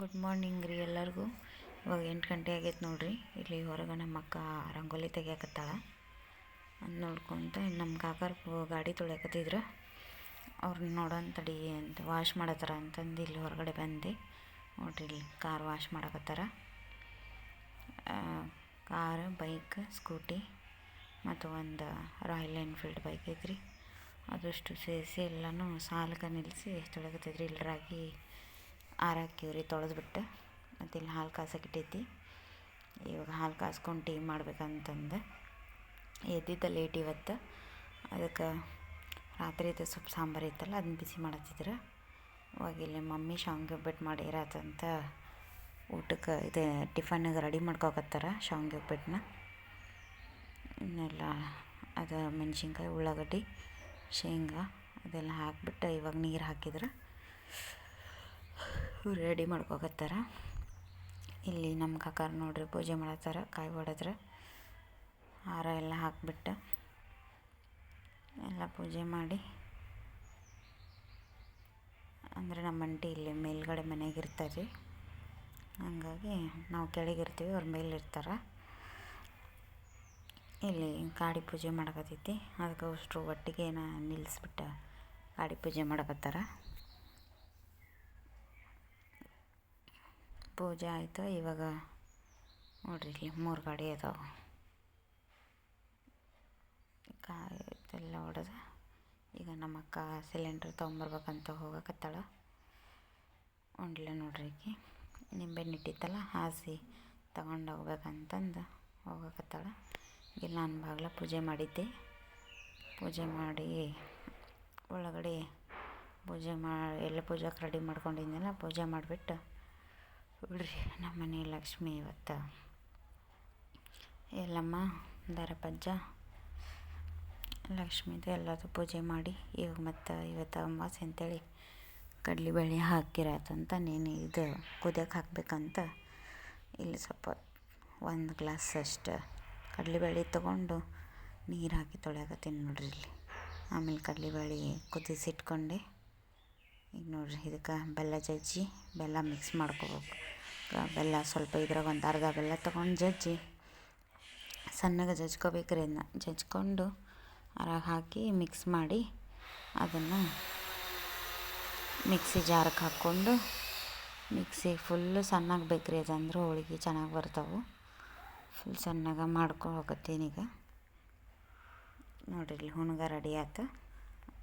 Good morning ರೀ ಎಲ್ಲರಿಗೂ. ಇವಾಗ ಎಂಟು ಗಂಟೆ ಆಗೈತೆ ನೋಡಿರಿ. ಇಲ್ಲಿ ಹೊರಗೆ ನಮ್ಮ ಅಕ್ಕ ರಂಗೋಲಿ ತೆಗಿಯಕತ್ತಾಳೆ. ಅದು ನೋಡ್ಕೊತ ನಮ್ಮ ಕಾಕರ್ ಗಾಡಿ ತೊಳ್ಯಾಕತ್ತಿದ್ರು. ಅವ್ರನ್ನ ನೋಡೋಣ ತಡಿ ಅಂತ ವಾಶ್ ಮಾಡತ್ತಾರ ಅಂತಂದು ಇಲ್ಲಿ ಹೊರಗಡೆ ಬಂದು. ನೋಡಿರಿ ಇಲ್ಲಿ ಕಾರ್ ವಾಶ್ ಮಾಡಕತ್ತಾರ. ಕಾರ್ ಬೈಕ್ ಸ್ಕೂಟಿ ಮತ್ತು ಒಂದು ರಾಯಲ್ ಎನ್ಫೀಲ್ಡ್ ಬೈಕ್ ಐತ್ರಿ. ಅದಷ್ಟು ಸೇರಿಸಿ ಎಲ್ಲನೂ ಸಾಲಕ್ಕೆ ನಿಲ್ಲಿಸಿ ತೊಳಗತ್ತೈತ್ರಿ ಇಲ್ಲಿ ರಾಗಿ ಆರಾಕಿವ್ರಿ ತೊಳೆದ್ಬಿಟ್ಟು ಮತ್ತು ಇಲ್ಲಿ ಹಾಲು ಕಾಸಕ್ಕಿಟ್ಟೈತಿ ಇವಾಗ ಹಾಲು ಕಾಸ್ಕೊಂಡು ಟೀ ಮಾಡ್ಬೇಕಂತಂದು. ಎದ್ದಿದ್ದ ಲೇಟ್ ಇವತ್ತು. ಅದಕ್ಕೆ ರಾತ್ರಿದು ಸ್ವಲ್ಪ ಸಾಂಬಾರು ಇತ್ತಲ್ಲ, ಅದನ್ನ ಬಿಸಿ ಮಾಡತ್ತಿದ್ರು. ಇವಾಗ ಇಲ್ಲಿ ಮಮ್ಮಿ ಶಾವ್ಗೆ ಉಪ್ಪಿಟ್ಟು ಮಾಡಿರತ್ತಂತ ಊಟಕ್ಕೆ ಇದು ಟಿಫನ್ಗೆ ರೆಡಿ ಮಾಡ್ಕೊಕತ್ತಾರ ಶಾವ್ಗೆ ಉಪ್ಪಿಟ್ಟನ್ನ. ಇನ್ನೆಲ್ಲ ಅದು ಮೆಣಸಿನ್ಕಾಯಿ, ಉಳ್ಳಾಗಡ್ಡಿ, ಶೇಂಗಾ ಅದೆಲ್ಲ ಹಾಕ್ಬಿಟ್ಟು ಇವಾಗ ನೀರು ಹಾಕಿದ್ರೆ. ರೆಡಿ ಮಾಡ್ಕೋಕತ್ತಾರ. ಇಲ್ಲಿ ನಮ್ಮ ಕಾಕಾರ ನೋಡ್ರಿ ಪೂಜೆ ಮಾಡತ್ತಾರ, ಕಾಯಿ ಹೊಡೆದ್ರೆ. ಹಾರ ಎಲ್ಲ ಹಾಕ್ಬಿಟ್ಟು ಎಲ್ಲ ಪೂಜೆ ಮಾಡಿ. ಅಂದರೆ ನಮ್ಮ ಅಂಟಿ ಇಲ್ಲಿ ಮೇಲ್ಗಡೆ ಮನೆಗೆ ಇರ್ತಾರೆ. ಹಾಗಾಗಿ ನಾವು ಕೆಳಗಿರ್ತೀವಿ ಅವ್ರ ಮೇಲೆ ಇರ್ತಾರೆ. ಇಲ್ಲಿ ಗಾಡಿ ಪೂಜೆ ಮಾಡಕತ್ತೈತಿ. ಅದಕ್ಕೆ ಅಷ್ಟು ಒಟ್ಟಿಗೆ ನಿಲ್ಲಿಸ್ಬಿಟ್ಟು ಗಾಡಿ ಪೂಜೆ ಮಾಡಕತ್ತಾರ. ಪೂಜೆ ಆಯಿತು, ಇವಾಗ ನೋಡ್ರಿ ಇಲ್ಲಿ ಮೂರು ಗಾಡಿ ಅದಾವೆ. ಕಾಯಿ ಹೊಡೆದು, ಈಗ ನಮ್ಮ ಅಕ್ಕ ಸಿಲಿಂಡ್ರ್ ತೊಗೊಂಬರ್ಬೇಕಂತ ಹೋಗಕತ್ತಾಳ. ಉಂಡ್ಲೆ ನೋಡ್ರಿ ಈಕಿ. ನಿಂಬೆಹಣ್ಣು ಇಟ್ಟಿತ್ತಲ್ಲ, ಹಾಸಿ ತಗೊಂಡು ಹೋಗ್ಬೇಕಂತಂದು ಹೋಗಕತ್ತಾಳ. ಇಲ್ಲಿ ನಾನು ಬಾಗ್ಲ ಪೂಜೆ ಮಾಡಿದ್ದೆ. ಪೂಜೆ ಮಾಡಿ ಒಳಗಡೆ ಪೂಜೆ ಮಾಡಿ ಎಲ್ಲ ಪೂಜೆಗೆ ರೆಡಿ ಮಾಡ್ಕೊಂಡಿದ್ನಲ್ಲ, ಪೂಜೆ ಮಾಡಿಬಿಟ್ಟು ಬಿಡ್ರಿ, ನಮ್ಮ ಮನೆ ಲಕ್ಷ್ಮಿ ಇವತ್ತು. ಎಲ್ಲಮ್ಮ, ದರಪಜ್ಜ, ಲಕ್ಷ್ಮೀದು ಎಲ್ಲದು ಪೂಜೆ ಮಾಡಿ, ಇವಾಗ ಮತ್ತು ಇವತ್ತು ಅಮಾವಾಸ್ಯೆ ಅಂತೇಳಿ ಕಡ್ಲೆಬೇಳೆ ಹಾಕಿರತ್ತಂತ ನೀನು ಇದು ಕುದಿಯಕ್ಕೆ ಹಾಕ್ಬೇಕಂತ. ಇಲ್ಲಿ ಸ್ವಲ್ಪ ಒಂದು ಗ್ಲಾಸ್ ಅಷ್ಟು ಕಡ್ಲೆಬೇಳೆ ತೊಗೊಂಡು ನೀರು ಹಾಕಿ ತೊಳೆಯಕತ್ತೀನಿ ನೋಡ್ರಿ ಇಲ್ಲಿ. ಆಮೇಲೆ ಕಡ್ಲಿ ಕುದಿಸಿಟ್ಕೊಂಡೆ. ಈಗ ನೋಡ್ರಿ, ಇದಕ್ಕೆ ಬೆಲ್ಲ ಜಜ್ಜಿ, ಬೆಲ್ಲ ಮಿಕ್ಸ್ ಮಾಡ್ಕೊಬೇಕು. ಬೆಲ್ಲ ಸ್ವಲ್ಪ ಇದ್ರಾಗ ಒಂದು ಅರ್ಧ ಬೆಲ್ಲ ತೊಗೊಂಡು ಜಜ್ಜಿ, ಸಣ್ಣಗೆ ಜಜ್ಕೋಬೇಕ್ರಿ ಅದನ್ನ ಜಜ್ಕೊಂಡು ಅರಾಗ ಹಾಕಿ ಮಿಕ್ಸ್ ಮಾಡಿ ಅದನ್ನು ಮಿಕ್ಸಿ ಜಾರಕ್ಕೆ ಹಾಕ್ಕೊಂಡು ಮಿಕ್ಸಿ ಫುಲ್ಲು ಸಣ್ಣಗೆ ಬೇಕ್ರಿ ಅದಂದ್ರೆ ಹೋಳಿಗೆ ಚೆನ್ನಾಗಿ ಬರ್ತಾವೆ. ಫುಲ್ ಸಣ್ಣಗೆ ಮಾಡ್ಕೊಳಕತ್ತೀನಿ ಈಗ. ನೋಡಿರಿ ಹುಣ್ಗ ರೆಡಿ ಆಯ್ತು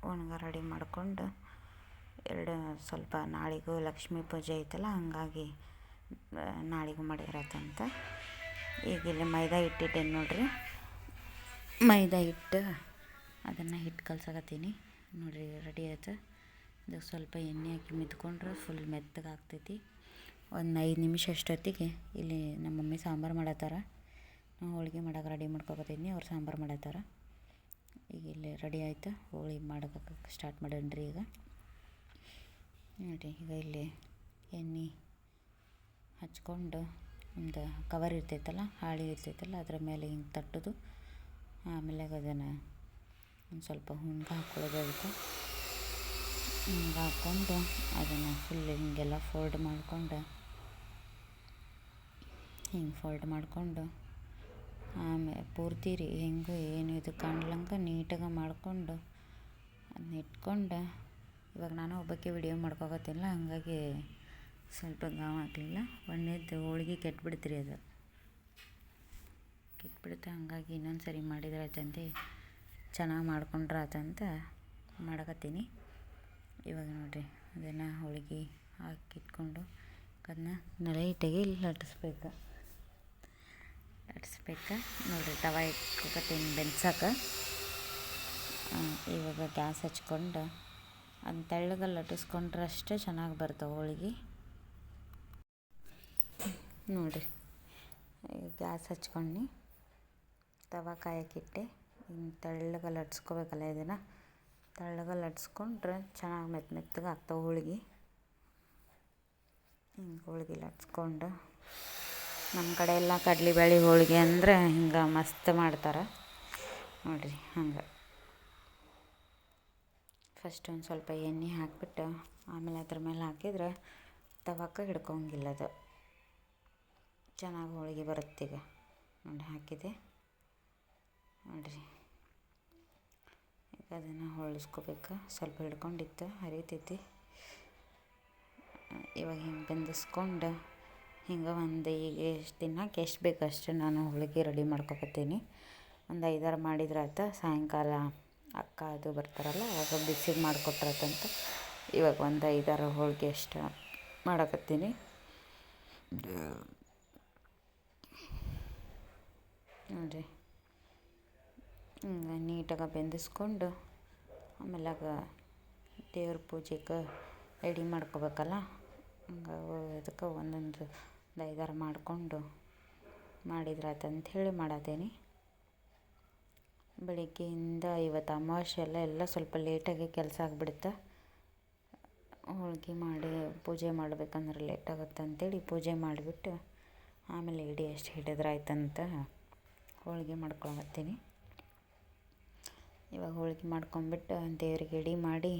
ಹುಣ್ಗ ರೆಡಿ ಮಾಡ್ಕೊಂಡು ಎರಡು ಸ್ವಲ್ಪ ನಾಳೆಗೂ ಲಕ್ಷ್ಮೀ ಪೂಜೆ ಐತಲ್ಲ, ಹಾಗಾಗಿ ನಾಳೆಗೂ ಮಾಡಿರತ್ತಂತ. ಈಗ ಇಲ್ಲಿ ಮೈದಾ ಹಿಟ್ಟಿಟ್ಟೇನು ನೋಡಿರಿ. ಮೈದಾ ಹಿಟ್ಟು ಅದನ್ನು ಹಿಟ್ಟು ಕಲ್ಸಕತ್ತೀನಿ. ನೋಡಿರಿ ರೆಡಿ ಆಯ್ತು? ಇದಕ್ಕೆ ಸ್ವಲ್ಪ ಎಣ್ಣೆ ಹಾಕಿ ಮಿದ್ಕೊಂಡ್ರೆ ಫುಲ್ ಮೆತ್ತಗೆ ಆಗ್ತೈತಿ. ಒಂದು ಐದು ನಿಮಿಷ ಅಷ್ಟೊತ್ತಿಗೆ ಇಲ್ಲಿ ನಮ್ಮ ಮಮ್ಮಿ ಸಾಂಬಾರು ಮಾಡತ್ತಾರ. ನಾವು ಹೋಳಿಗೆ ಮಾಡೋಕೆ ರೆಡಿ ಮಾಡ್ಕೊಕತ್ತೀನಿ ಅವ್ರು ಸಾಂಬಾರು ಮಾಡತ್ತಾರ. ಈಗ ಇಲ್ಲಿ ರೆಡಿ ಆಯ್ತು? ಹೋಳಿಗೆ ಮಾಡೋಕೆ ಸ್ಟಾರ್ಟ್ ಮಾಡೇನ್ರಿ ಈಗ. ನೋಡಿ, ಈಗ ಇಲ್ಲಿ ಎಣ್ಣೆ ಹಚ್ಕೊಂಡು ಒಂದು ಕವರ್ ಇರ್ತೈತಲ್ಲ, ಹಾಳೆ ಇರ್ತೈತಲ್ಲ, ಅದರ ಮೇಲೆ ಹಿಂಗೆ ತಟ್ಟೋದು. ಆಮೇಲೆ ಅದನ್ನು ಒಂದು ಸ್ವಲ್ಪ ಹುಣ್ಗೆ ಹಾಕ್ಕೊಳ್ಳೋದು ಅದಕ್ಕೆ. ಹಿಂಗೆ ಹಾಕ್ಕೊಂಡು ಅದನ್ನು ಫುಲ್ ಹಿಂಗೆಲ್ಲ ಫೋಲ್ಡ್ ಮಾಡಿಕೊಂಡು, ಹಿಂಗೆ ಫೋಲ್ಡ್ ಮಾಡಿಕೊಂಡು ಆಮೇಲೆ ಪೂರ್ತಿ ರೀ ಹೆಂಗೂ ಏನು ಇದು ಕಾಣ್ಲಂಗೆ ನೀಟಾಗಿ ಮಾಡಿಕೊಂಡು ಅದನ್ನ ಇಟ್ಕೊಂಡು ಇವಾಗ ನಾನು ಒಬ್ಬಕ್ಕೆ ವಿಡಿಯೋ ಮಾಡ್ಕೋಗತ್ತಿಲ್ಲ ಹಾಗಾಗಿ ಸ್ವಲ್ಪ ಗಾವ ಆಗಲಿಲ್ಲ ಒಣ್ಣೆದ್ದು ಹೋಳಿಗೆ ಕೆಟ್ಬಿಡ್ತೀರಿ ಅದು. ಕೆಟ್ಬಿಡುತ್ತೆ ಹಾಗಾಗಿ ಇನ್ನೊಂದು ಸರಿ ಮಾಡಿದ್ರೆ ಆಯ್ತಂತೆ ಚೆನ್ನಾಗಿ ಮಾಡ್ಕೊಂಡ್ರೆ ಆತಂತ ಮಾಡಕತ್ತೀನಿ. ಇವಾಗ ನೋಡಿರಿ, ಅದನ್ನು ಹೋಳಿಗೆ ಹಾಕಿಟ್ಕೊಂಡು ಅದನ್ನ ಲೈಟಾಗಿ ಲಟ್ಟಿಸ್ಬೇಕು. ಲಟ್ಟಿಸ್ಬೇಕು. ನೋಡಿರಿ, ತವ ಇಟ್ಕೊಕತ್ತೀನಿ ಬೆನ್ಸಕ್ಕೆ ಇವಾಗ ಗ್ಯಾಸ್ ಹಚ್ಕೊಂಡು ಅದನ್ನ ತೆಳ್ಳಗೆ ಲಟ್ಟಿಸ್ಕೊಂಡ್ರೆ ಅಷ್ಟೇ ಚೆನ್ನಾಗಿ ಬರ್ತವೆ ಹೋಳಿಗೆ. ನೋಡಿರಿ ಗ್ಯಾಸ್ ಹಚ್ಕೊಂಡು ತವ ಕಾಯಕ್ಕಿಟ್ಟೆ ಹಿಂಗೆ ತೆಳ್ಳಗೆ ಲಟ್ಸ್ಕೋಬೇಕಲ್ಲ ಇದನ್ನು. ತೆಳ್ಳಗೆ ಲಟ್ಸ್ಕೊಂಡ್ರೆ ಚೆನ್ನಾಗಿ ಮೆತ್ತ ಮೆತ್ತಗೆ ಆಗ್ತವೆ ಹೋಳಿಗೆ. ಹಿಂಗೆ ಹೋಳಿಗೆ ಲಟ್ಸ್ಕೊಂಡು ನಮ್ಮ ಕಡೆ ಎಲ್ಲ ಕಡ್ಲೆಬೇಳೆ ಹೋಳಿಗೆ ಅಂದರೆ ಹಿಂಗೆ ಮಸ್ತ್ ಮಾಡ್ತಾರೆ. ನೋಡಿರಿ, ಹಂಗೆ. ಫಸ್ಟ್ ಒಂದು ಸ್ವಲ್ಪ ಎಣ್ಣೆ ಹಾಕಿಬಿಟ್ಟು ಆಮೇಲೆ ಅದ್ರ ಮೇಲೆ ಹಾಕಿದ್ರೆ ತವಕ ಹಿಡ್ಕೊಂಗಿಲ್ಲ ಅದು ಚೆನ್ನಾಗಿ ಹೋಳಿಗೆ ಬರುತ್ತೆ ಈಗ. ನೋಡಿ ಹಾಕಿದೆ. ನೋಡಿರಿ. ಈಗ ಅದನ್ನು ಹೊಳಿಸ್ಕೋಬೇಕು. ಸ್ವಲ್ಪ ಹಿಡ್ಕೊಂಡಿತ್ತು ಹರಿತೈತಿ ಇವಾಗ ಹಿಂಗೆ ಬೆಂದಿಸ್ಕೊಂಡು ಹಿಂಗೆ ಒಂದು ಈಗ ಎಷ್ಟು ದಿನಕ್ಕೆ ಎಷ್ಟು ಬೇಕು ಅಷ್ಟು ನಾನು ಹೋಳಿಗೆ ರೆಡಿ ಮಾಡ್ಕೊಬತ್ತೀನಿ. ಒಂದು ಐದಾರು ಮಾಡಿದ್ರೆ ಆಯ್ತು? ಸಾಯಂಕಾಲ. ಅಕ್ಕ ಅದು ಬರ್ತಾರಲ್ಲ, ಅವಾಗ ಬಿಸಿಗೆ ಮಾಡಿಕೊಟ್ರಾತಂತ ಇವಾಗ ಒಂದು ಐದಾರು ಹೋಳಿಗೆ ಅಷ್ಟು ಮಾಡಕತ್ತೀನಿ. ನೋಡಿರಿ. ನೀಟಾಗಿ ಬೆಂದಿಸ್ಕೊಂಡು ಆಮೇಲೆ ದೇವ್ರ ಪೂಜೆಗೆ ರೆಡಿ ಮಾಡ್ಕೋಬೇಕಲ್ಲ. ಹಂಗೆ ಅದಕ್ಕೆ ಒಂದೊಂದು ಒಂದು ಐದಾರು ಮಾಡಿಕೊಂಡು ಮಾಡಿದ್ರಾಯ್ತು ಹೇಳಿ ಮಾಡತ್ತೀನಿ ಬೆಳಿಗ್ಗೆಯಿಂದ ಇವತ್ತು ಅಮಾವಾಸ್ಯೆ ಎಲ್ಲ ಎಲ್ಲ ಸ್ವಲ್ಪ ಲೇಟಾಗಿ ಕೆಲಸ ಆಗಿಬಿಡುತ್ತೆ. ಹೋಳ್ಗೆ ಮಾಡಿ, ಪೂಜೆ ಮಾಡ್ಬೇಕಂದ್ರೆ ಲೇಟ್ ಆಗುತ್ತೆ ಅಂತೇಳಿ ಪೂಜೆ ಮಾಡಿಬಿಟ್ಟು ಆಮೇಲೆ ಇಡಿ ಅಷ್ಟು ಹಿಡಿದ್ರಾಯ್ತಂತ ಹೋಳಿಗೆ ಮಾಡ್ಕೊಳತ್ತೀನಿ ಇವಾಗ ಹೋಳಿಗೆ ಮಾಡ್ಕೊಂಬಿಟ್ಟು ದೇವ್ರಿಗೆ ಎಡಿ ಮಾಡಿ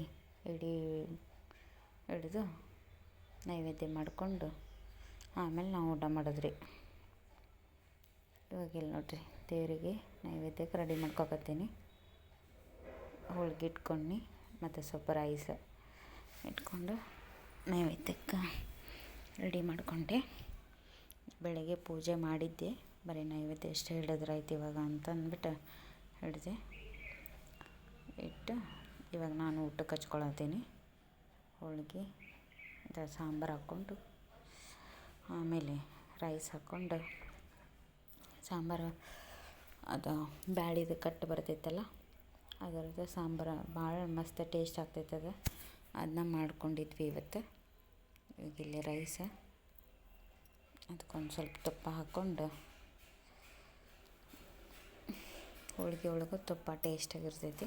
ಇಡೀ ಹಿಡಿದು ನೈವೇದ್ಯ ಮಾಡಿಕೊಂಡು ಆಮೇಲೆ ನಾವು ಊಟ ಮಾಡೋದ್ರಿ ಇವಾಗ ಇಲ್ಲಿ ನೋಡಿರಿ, ದೇವರಿಗೆ ನೈವೇದ್ಯಕ್ಕೆ ರೆಡಿ ಮಾಡ್ಕೊಕತ್ತೀನಿ. ಹೋಳ್ಗೆ ಇಟ್ಕೊಂಡು ಮತ್ತು ಸ್ವಲ್ಪ ರೈಸ್ ಇಟ್ಕೊಂಡು ನೈವೇದ್ಯಕ್ಕೆ ರೆಡಿ ಮಾಡಿಕೊಂಡೆ. ಬೆಳಗ್ಗೆ ಪೂಜೆ ಮಾಡಿದ್ದೆ, ಬರೀ ನೈವೇದ್ಯ ಎಷ್ಟು ಹಿಡಿದ್ರಾಯ್ತು ಇವಾಗ ಅಂತ ಅಂದ್ಬಿಟ್ಟು ಹಿಡಿದೆ ಇಟ್ಟು ಇವಾಗ ನಾನು ಊಟಕ್ಕೆ ಹಚ್ಕೊಳತ್ತೀನಿ. ಹೋಳಿಗೆ ಸಾಂಬಾರು ಹಾಕ್ಕೊಂಡು ಆಮೇಲೆ ರೈಸ್ ಹಾಕ್ಕೊಂಡು ಸಾಂಬಾರು, ಅದು ಬ್ಯಾಳಿದು ಕಟ್ಟು ಬರ್ತೈತಲ್ಲ, ಅದರದ್ದು ಸಾಂಬಾರು ಭಾಳ ಮಸ್ತ್ ಟೇಸ್ಟ್ ಆಗ್ತೈತೆ ಅದು. ಅದನ್ನ ಮಾಡ್ಕೊಂಡಿದ್ವಿ ಇವತ್ತು. ಈಗ ಇಲ್ಲಿ ರೈಸ ಅದಕ್ಕೊಂದು ಸ್ವಲ್ಪ ತುಪ್ಪ ಹಾಕ್ಕೊಂಡು ಹೋಳಿಗೆ ಒಳಗೆ ತುಪ್ಪ ಟೇಸ್ಟಾಗಿರ್ತೈತಿ